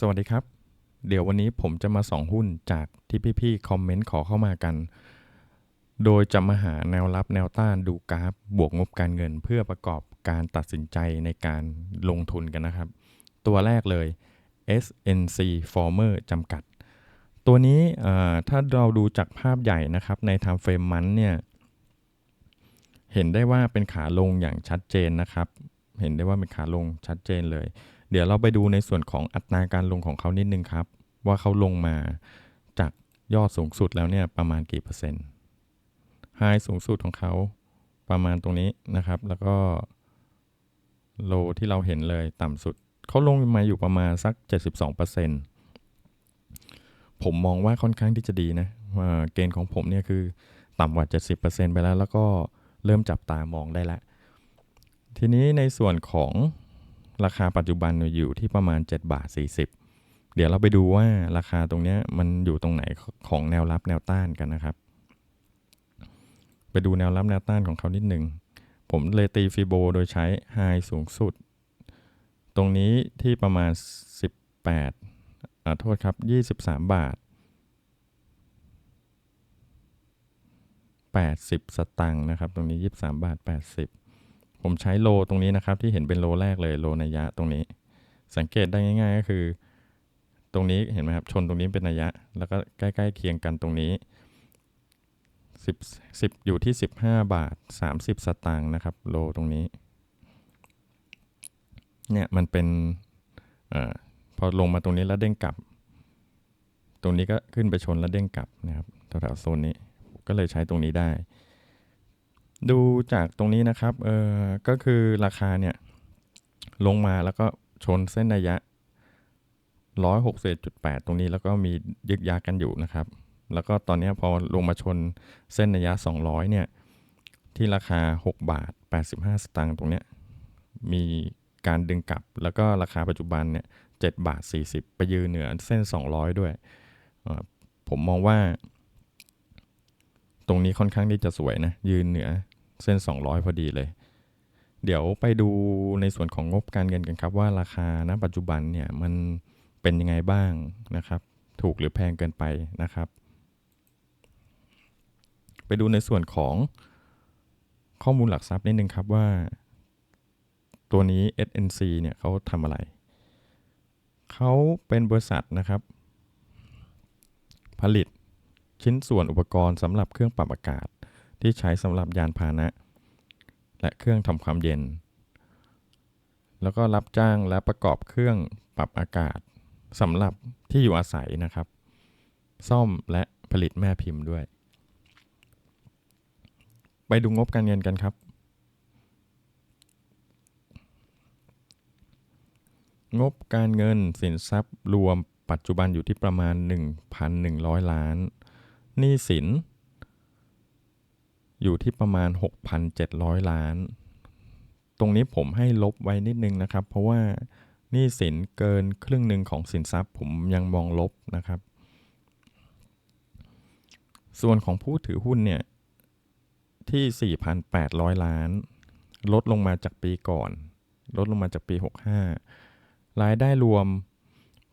สวัสดีครับ เดี๋ยววันนี้ผมจะมาส่องหุ้นจากที่พี่ๆคอมเมนต์ขอเข้ามากัน โดยจะมาหาแนวรับแนวต้านดูกราฟ บวกงบการเงินเพื่อประกอบการตัดสินใจในการลงทุนกันนะครับ ตัวแรกเลย SNC Former จำกัด ตัวนี้ถ้าเราดูจากภาพใหญ่นะครับใน time frame มันเนี่ย เห็นได้ว่าเป็นขาลงอย่างชัดเจนนะครับ เห็นได้ว่าเป็นขาลงชัดเจนเลย เดี๋ยวเราไปดูในส่วนของอัตราการลงของเขานิดนึงครับ ว่าเขาลงมาจากยอดสูงสุดแล้วเนี่ยประมาณกี่เปอร์เซ็นต์ไฮสูงสุดของเขาประมาณตรงนี้นะครับ แล้วก็โลที่เราเห็นเลยต่ำสุด เขาลงมาอยู่ประมาณสัก 72%ผมมองว่าค่อนข้างที่จะดีนะเกณฑ์ของผมเนี่ยคือต่ำกว่า 70%ไปแล้ว แล้วก็เริ่มจับตามองได้แล้วทีนี้ในส่วนของ ราคาปัจจุบันอยู่ที่ประมาณ 7 บาท 40 เดี๋ยวเราไปดูว่าราคาตรงนี้มันอยู่ตรงไหนของแนวรับแนวต้านกันนะครับ ไปดูแนวรับแนวต้านของเขานิดหนึ่ง ผมเลยตีฟิโบโดยใช้ไฮสูงสุด ตรงนี้ที่ประมาณ 18อ่าโทษครับ 23 บาท 80 สตังค์นะครับ ตรงนี้ 23 บาท 80 ผมใช้โลตรงนี้นะครับที่เห็นเป็นโลแรกเลยโลนัยยะตรงนี้ สังเกตได้ง่าย ๆ ก็คือ ตรงนี้เห็นไหมครับชนตรงนี้เป็นนัยยะ แล้วก็ใกล้ๆเคียงกันตรงนี้10 10อยู่ที่ 15 บาท 30 สตางค์นะครับโลตรงนี้เนี่ยมันเป็นอพอลงมาตรงนี้แล้วเด้งกลับ ตรงนี้ก็ขึ้นไปชนแล้วเด้งกลับนะครับแถวๆโซนนี้ก็เลยใช้ตรงนี้ได้ ดูจากตรงนี้นะครับ เออก็คือราคาเนี่ย ลงมาแล้วก็ชนเส้นระยะ 161.8ตรงนี้แล้วก็มียึกยักกันอยู่นะครับ แล้วก็ตอนนี้พอลงมาชนเส้นระยะ 200 เนี่ย ที่ราคา 6 บาท 85 สตางค์ตรงเนี้ย มีการดึงกลับ แล้วก็ราคาปัจจุบันเนี่ย 7 บาท 40 ไปยืนเหนือเส้น 200 ด้วย ผมมองว่า ตรงนี้ค่อนข้างที่จะสวยนะ ยืนเหนือเส้น 200 พอดีเลย เดี๋ยวไปดูในส่วนของงบการเงินกันครับ ว่าราคาณปัจจุบันเนี่ยมันเป็นยังไงบ้างนะครับ ถูกหรือแพงเกินไปนะครับ ไปดูในส่วนของข้อมูลหลักทรัพย์นิดนึงครับว่า ตัวนี้ SNC เนี่ยเขาทำอะไร เขาเป็นบริษัทนะครับ ผลิต ชิ้นส่วนอุปกรณ์สำหรับเครื่องปรับอากาศ ที่ใช้สำหรับยานพาหนะ และเครื่องทำความเย็น แล้วก็รับจ้างและประกอบเครื่องปรับอากาศสำหรับที่อยู่อาศัยนะครับ ซ่อมและผลิตแม่พิมพ์ด้วย ไปดูงบการเงินกันครับ งบการเงินสินทรัพย์รวมปัจจุบันอยู่ที่ประมาณ 1,100 ล้าน หนี้สิน อยู่ที่ประมาณ 6,700 ล้าน ตรงนี้ผมให้ลบไว้นิดนึงนะครับ เพราะว่าหนี้สินเกินครึ่งหนึ่งของสินทรัพย์ ผมยังมองลบนะครับ ส่วนของผู้ถือหุ้นเนี่ยที่ 4,800 ล้าน ลดลงมาจากปีก่อน ลดลงมาจากปี 65 รายได้รวม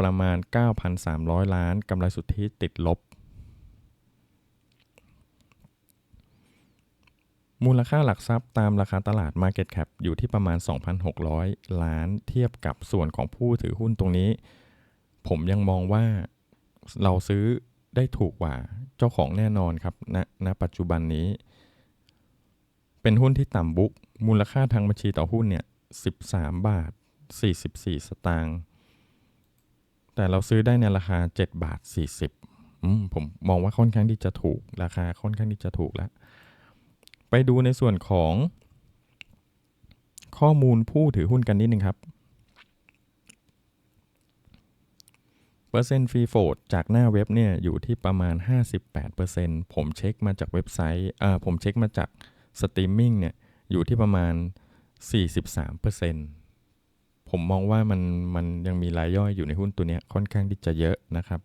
ประมาณ 9,300 ล้านกำไรสุทธิติดลบ มูลค่าหลักทรัพย์ตามราคาตลาด Market Cap อยู่ที่ประมาณ 2,600 ล้านเทียบกับส่วนของผู้ถือหุ้นตรงนี้ ผมยังมองว่าเราซื้อได้ถูกกว่าเจ้าของแน่นอนครับณณปัจจุบันนี้ เป็นหุ้นที่ต่ำบุ๊กมูลค่าทางบัญชีต่อหุ้นเนี่ย 13 บาท 44 สตางค์แต่เราซื้อได้ในราคา 7 บาท 40ผมมองว่าค่อนข้างที่จะถูก ราคาค่อนข้างที่จะถูกแล้ว ไปดูในส่วนของ ข้อมูลผู้ถือหุ้นกันนิดนึงครับเปอร์เซ็นต์ฟรีโฟดจากหน้าเว็บเนี่ยอยู่ที่ประมาณ 58%ผมเช็คมาจากเว็บไซต์อ่อผมเช็คมาจากสตรีมมิ่งเนี่ยอยู่ที่ประมาณ 43%ผมมองว่ามันมันยังมีรายย่อยอยู่ในหุ้นตัวเนี้ยค่อนข้างที่จะเยอะนะครับ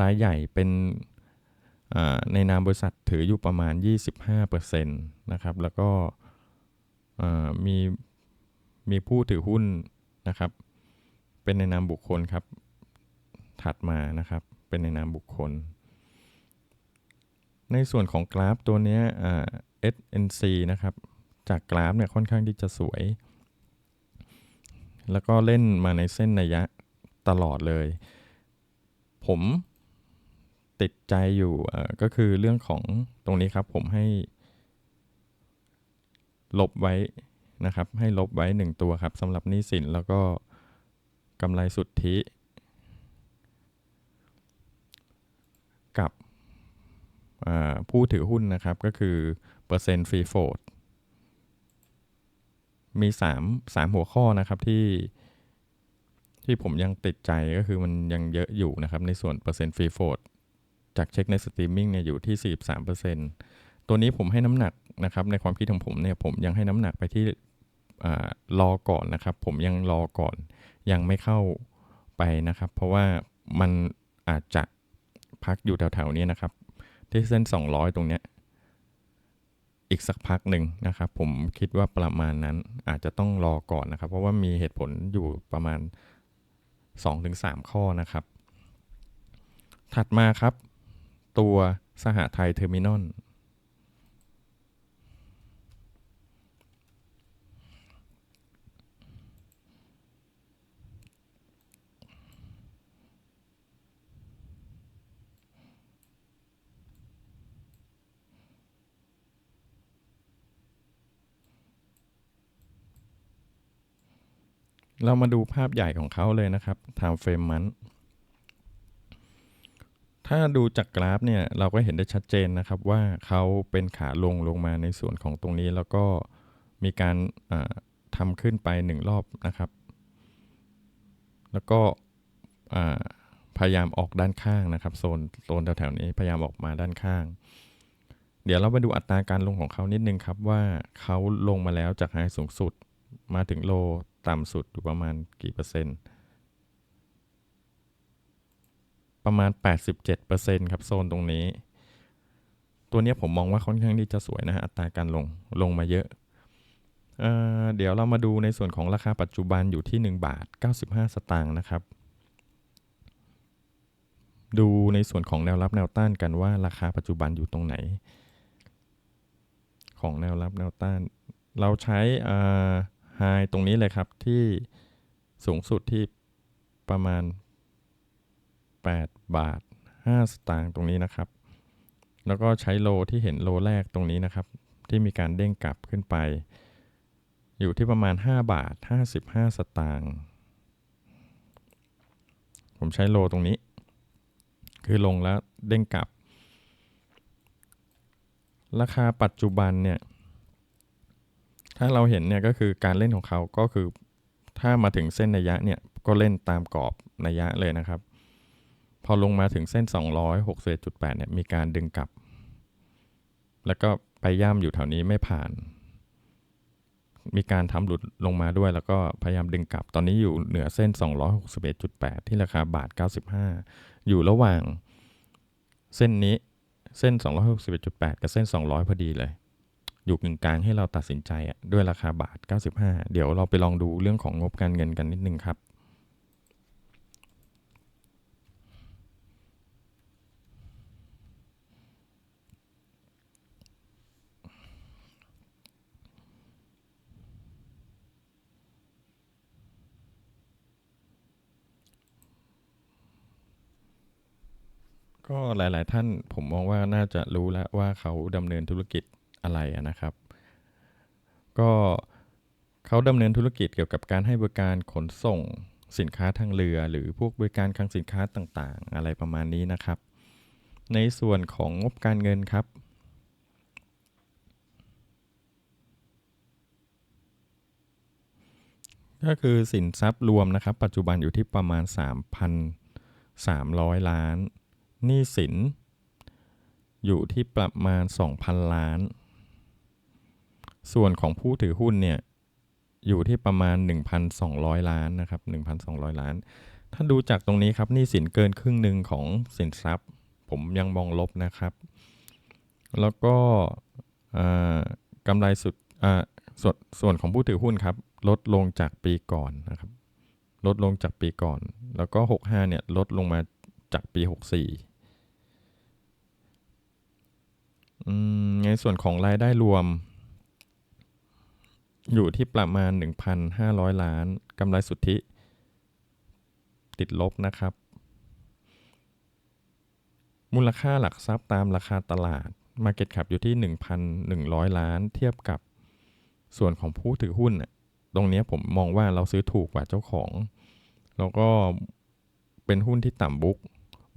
รายใหญ่เป็น ในนามบริษัทถืออยู่ประมาณ 25%นะครับ แล้วก็มีมีผู้ถือหุ้นนะครับ เป็นในนามบุคคลครับ ถัดมานะครับ เป็นในนามบุคคล ในส่วนของกราฟตัวนี้ยอ่า SNC นะครับ จากกราฟเนี่ยค่อนข้างที่จะสวย แล้วก็เล่นมาในเส้นนัยยะตลอดเลย ผม ติดใจอยู่ก็คือเรื่องของตรงนี้ครับผมให้ ลบไว้นะครับ ให้ลบไว้หนึ่งตัวครับสำหรับหนี้สินแล้วก็กำไรสุทธิ กับผู้ถือหุ้นนะครับก็คือเปอร์เซ็นต์ฟรีโฟดมี 3 3 หัวข้อนะครับที่ที่ผมยังติดใจก็คือมันยังเยอะอยู่นะครับ ในส่วนเปอร์เซ็นต์ฟรีโฟด จากเช็คในสตรีมมิ่งเนี่ยอยู่ที่ 43%ตัวนี้ผมให้น้ำหนักนะครับในความคิดของผมเนี่ยผมยังให้น้ำหนักไปที่อ่ารอก่อนนะครับ ผมยังรอก่อนยังไม่เข้าไปนะครับ เพราะว่ามันอาจจะพักอยู่แถวๆนี้นะครับ ที่เส้น 200 ตรงเนี้ยอีกสักพักหนึ่งนะครับ ผมคิดว่าประมาณนั้นอาจจะต้องรอก่อนนะครับ เพราะว่ามีเหตุผลอยู่ประมาณ 2-3 ข้อนะครับ ถัดมาครับ ตัวสหไทยเทอร์มินอลเรามาดูภาพใหญ่ของเขาเลยนะครับ time frame มัน ถ้าดูจากกราฟเนี่ยเราก็เห็นได้ชัดเจนนะครับว่าเขาเป็นขาลงลงมาในส่วนของตรงนี้แล้วก็มีการอ่าทำขึ้นไปหนึ่งรอบนะครับ แล้วก็พยายามออกด้านข้างนะครับโซนโซนแถวๆนี้พยายามออกมาด้านข้าง เดี๋ยวเราไปดูอัตราการลงของเขานิดนึงครับว่าเขาลงมาแล้วจากไฮสูงสุดมาถึงโลต่ำสุดอยู่ประมาณกี่เปอร์เซ็นต์ ประมาณ 87%ครับโซนตรงนี้ ตัวนี้ผมมองว่าค่อนข้างที่จะสวยนะฮะอัตราการลงลงมาเยอะเอเดี๋ยวเรามาดูในส่วนของราคาปัจจุบันอยู่ที่ 1 บาท 95 สตางค์นะครับ ดูในส่วนของแนวรับแนวต้านกันว่าราคาปัจจุบันอยู่ตรงไหน ของแนวรับแนวต้าน เราใช้ไฮตรงนี้เลยครับที่สูงสุดที่ประมาณ 8 บาท 5 สตางค์ตรงนี้นะครับ แล้วก็ใช้โลที่เห็นโลแรกตรงนี้นะครับ ที่มีการเด้งกลับขึ้นไป อยู่ที่ประมาณ 5 บาท 55 สตางค์ผมใช้โลตรงนี้ คือลงแล้วเด้งกลับ ราคาปัจจุบันเนี่ย ถ้าเราเห็นเนี่ยก็คือการเล่นของเขาก็คือถ้ามาถึงเส้นนัยะเนี่ยก็เล่นตามกรอบนัยยะเลยนะครับ พอลงมาถึงเส้น 261.8เนี่ยมีการดึงกลับ แล้วก็ไปย่ำอยู่แถวนี้ไม่ผ่าน มีการทำหลุดลงมาด้วย แล้วก็พยายามดึงกลับ ตอนนี้อยู่เหนือเส้น 261.8 ที่ราคาบาท 95 อยู่ระหว่างเส้นนี้เส้น 261.8 กับเส้น 200 พอดีเลย อยู่กึ่งกลางให้เราตัดสินใจด้วยราคาบาท 95 เดี๋ยวเราไปลองดูเรื่องของงบการเงินกันนิดนึงครับ ก็หลาย ๆ ท่านผมมองว่าน่าจะรู้แล้วว่าเขาดำเนินธุรกิจอะไรนะครับ ก็เขาดำเนินธุรกิจเกี่ยวกับการให้บริการขนส่งสินค้าทางเรือ หรือพวกบริการคลังสินค้าต่างๆ อะไรประมาณนี้นะครับ ในส่วนของงบการเงินครับก็คือสินทรัพย์รวมนะครับ ปัจจุบันอยู่ที่ประมาณ 3,300 ล้าน หนี้สิน อยู่ที่ประมาณ 2,000 ล้าน ส่วนของผู้ถือหุ้นเนี่ยอยู่ที่ประมาณ 1,200 ล้านนะครับ 1,200 ล้าน ถ้าดูจากตรงนี้ครับหนี้สินเกินครึ่งหนึ่งของสินทรัพย์ ผมยังมองลบนะครับ แล้วก็กำไรสุดส่วนส่วนของผู้ถือหุ้นครับ ลดลงจากปีก่อนนะครับ ลดลงจากปีก่อน แล้วก็ 65เนี่ยลดลงมาจากปี 64 อืมในส่วนของรายได้รวม อยู่ที่ประมาณ 1,500 ล้านกำไรสุทธิ ติดลบนะครับ มูลค่าหลักทรัพย์ตามราคาตลาด Market Cap อยู่ที่ 1,100 ล้าน เทียบกับส่วนของผู้ถือหุ้น ตรงนี้ผมมองว่าเราซื้อถูกกว่าเจ้าของ แล้วก็เป็นหุ้นที่ต่ำบุ๊ก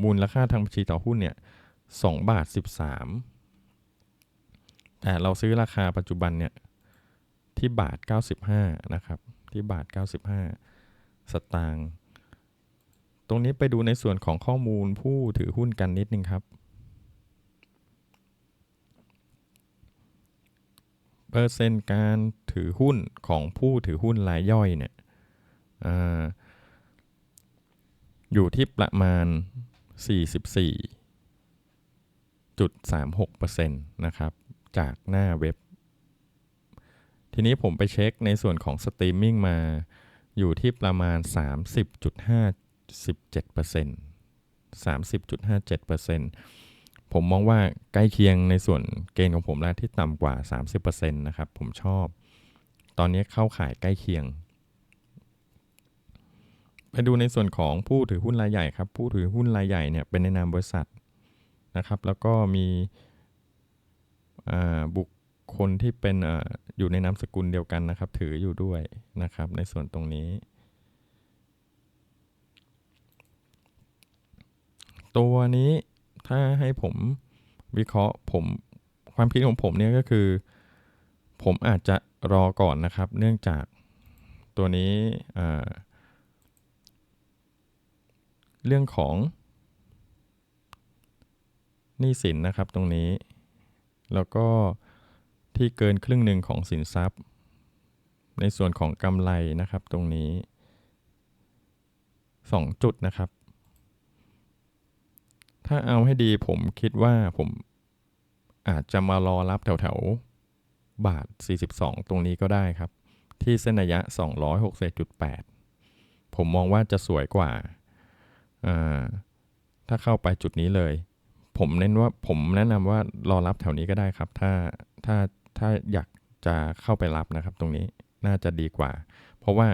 มูลค่าทางบัญชีต่อหุ้นเนี่ย2บาท13 เราซื้อราคาปัจจุบันเนี่ยที่บาท 95 นะครับ ที่บาท 95 สตางค์ตรงนี้ไปดูในส่วนของข้อมูลผู้ถือหุ้นกันนิดนึงครับ เปอร์เซ็นต์การถือหุ้นของผู้ถือหุ้นรายย่อยเนี่ยออยู่ที่ประมาณ 44.36%นะครับ จากหน้าเว็บ ทีนี้ผมไปเช็คในส่วนของสตรีมมิ่งมาอยู่ที่ประมาณ 30.57% 30.57%ผมมองว่าใกล้เคียงในส่วนเกณฑ์ของผมแล้วที่ต่ำกว่า 30%นะครับ ผมชอบ ตอนนี้เข้าขายใกล้เคียง ไปดูในส่วนของผู้ถือหุ้นรายใหญ่ครับ ผู้ถือหุ้นรายใหญ่เนี่ยเป็นในนามบริษัทนะครับ แล้วก็มี บุคคลที่เป็นออยู่ในนามสกุลเดียวกันนะครับ ถืออยู่ด้วยนะครับ ในส่วนตรงนี้ ตัวนี้ถ้าให้ผมวิเคราะห์ผมความคิดของผมเนี่ยก็คือ ผมอาจจะรอก่อนนะครับ เนื่องจากตัวนี้เรื่องของหนี้สินนะครับตรงนี้ แล้วก็ที่เกินครึ่งหนึ่งของสินทรัพย์ ในส่วนของกำไรนะครับตรงนี้ 2 จุดนะครับ ถ้าเอาให้ดีผมคิดว่าผมอาจจะมารอรับแถวๆ บาท 42 ตรงนี้ก็ได้ครับ ที่เส้นระยะ 261.8ผมมองว่าจะสวยกว่าอ่า ถ้าเข้าไปจุดนี้เลย ผมเน้นว่าผมแนะนำว่ารอรับแถวนี้ก็ได้ครับ ถ้าถ้าถ้าอยากจะเข้าไปรับนะครับ ตรงนี้น่าจะดีกว่า เพราะว่า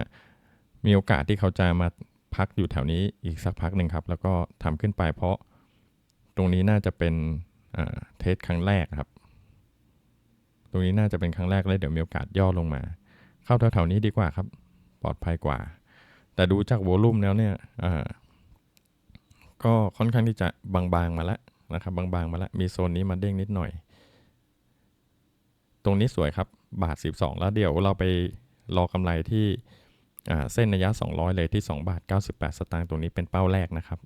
มีโอกาสที่เขาจะมาพักอยู่แถวนี้อีกสักพักหนึ่งครับ แล้วก็ทำขึ้นไปเพราะตรงนี้น่าจะเป็นเทสครั้งแรกครับ ตรงนี้น่าจะเป็นครั้งแรกเลยเดี๋ยวมีโอกาสย่อลงมา เข้าแถวๆนี้ดีกว่าครับ ปลอดภัยกว่า แต่ดูจากโวลุ่มแล้วเนี่ยก็ค่อนข้างที่จะบางๆมาแล้ว นะครับบางๆมาแล้วมีโซนนี้มาเด้งนิดหน่อย ตรงนี้สวยครับบาท 12 แล้วเดี๋ยวเราไปรอกำไรที่เส้นระยะ 200 เลยที่ 2 บาท 98 สตางค์ตรงนี้เป็นเป้าแรกนะครับ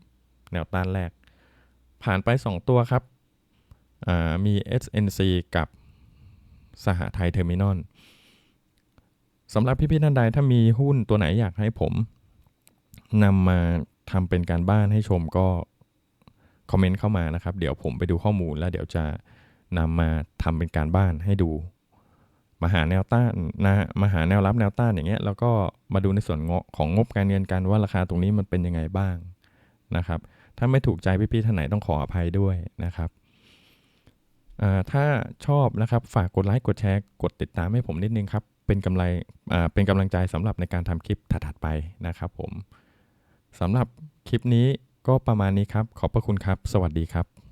แนวต้านแรก ผ่านไป 2 ตัวครับอ่ามี SNC กับสหไทยเทอร์มินอลสำหรับพี่ๆท่านใดถ้ามีหุ้นตัวไหนอยากให้ผมนำมาทำเป็นการบ้านให้ชมก็ คอมเมนต์เข้ามานะครับ เดี๋ยวผมไปดูข้อมูลแล้วเดี๋ยวจะนำมาทำเป็นการบ้านให้ดูมาหาแนวต้านนะมาหาแนวรับแนวต้านอย่างเงี้ยแล้วก็มาดูในส่วนงของงบการเงินกันว่าราคาตรงนี้มันเป็นยังไงบ้างนะครับ ถ้าไม่ถูกใจพี่ๆท่านไหนต้องขออภัยด้วยนะครับถ้าชอบนะครับฝากกดไลค์กดแชร์กดติดตามให้ผมนิดนึงครับ เป็นกำไรเป็นกำลังใจสำหรับในการทำคลิปถัดๆไปนะครับผมสำหรับคลิปนี้ ก็ประมาณนี้ครับ ขอบพระคุณครับ สวัสดีครับ